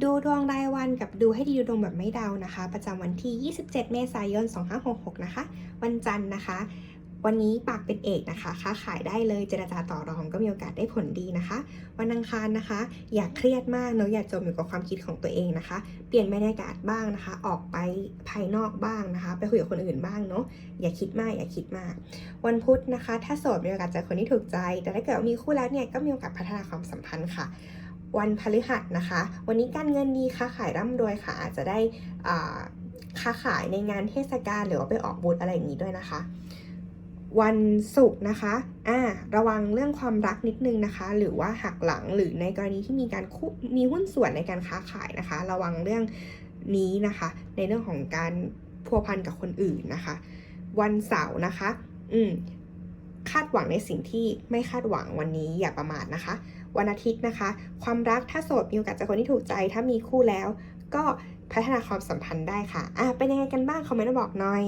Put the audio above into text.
ดูดวงรายวันกับดูให้ดีดูดวงแบบไม่เดานะคะ ประจำวันที่ 27 เมษายน 2566 นะคะ วันจันทร์นะคะ วันนี้ปากเป็นเอกนะคะ ค้าขายได้เลยเจรจาต่อรองก็มีโอกาสได้ผลดีนะคะ วันอังคารนะคะ อย่าเครียดมากเนอะอย่าจมอยู่กับความคิดของตัวเองนะคะ เปลี่ยนบรรยากาศบ้างนะคะ ออกไปภายนอกบ้างนะคะ ไปคุยกับคนอื่นบ้างเนาะอย่าคิดมากอย่าคิดมาก วันพุธนะคะ ถ้าโสดมีโอกาสเจอคนที่ถูกใจ แต่ถ้าเกิดมีคู่แล้วเนี่ยก็มีโอกาสพัฒนาความสัมพันธ์ค่ะ วันพฤหัสนะคะ วันนี้การเงินดีค้าขายร่ำรวยค่ะ อาจจะได้ค้าขายในงานเทศกาลหรือว่าไปออกบูธอะไรอย่างนี้ด้วยนะคะ วันศุกร์นะคะอ่าระวังเรื่องความรักนิดนึงนะคะ หรือว่าหักหลังหรือในกรณีที่มีการคู่มีหุ้นส่วนในการค้าขายนะคะ ระวังเรื่องนี้นะคะ ในเรื่องของการพัวพันกับคนอื่นนะคะ วันเสาร์นะคะ อืมคาดหวังในสิ่งที่ไม่คาดหวังวันนี้อย่าประมาทนะคะ วันอาทิตย์นะคะ ความรักถ้าโสดมีโอกาสเจอคนที่ถูกใจ ถ้ามีคู่แล้ว ก็พัฒนาความสัมพันธ์ได้ค่ะอะเป็นยังไงกันบ้างคอมเมนต์มาบอกหน่อย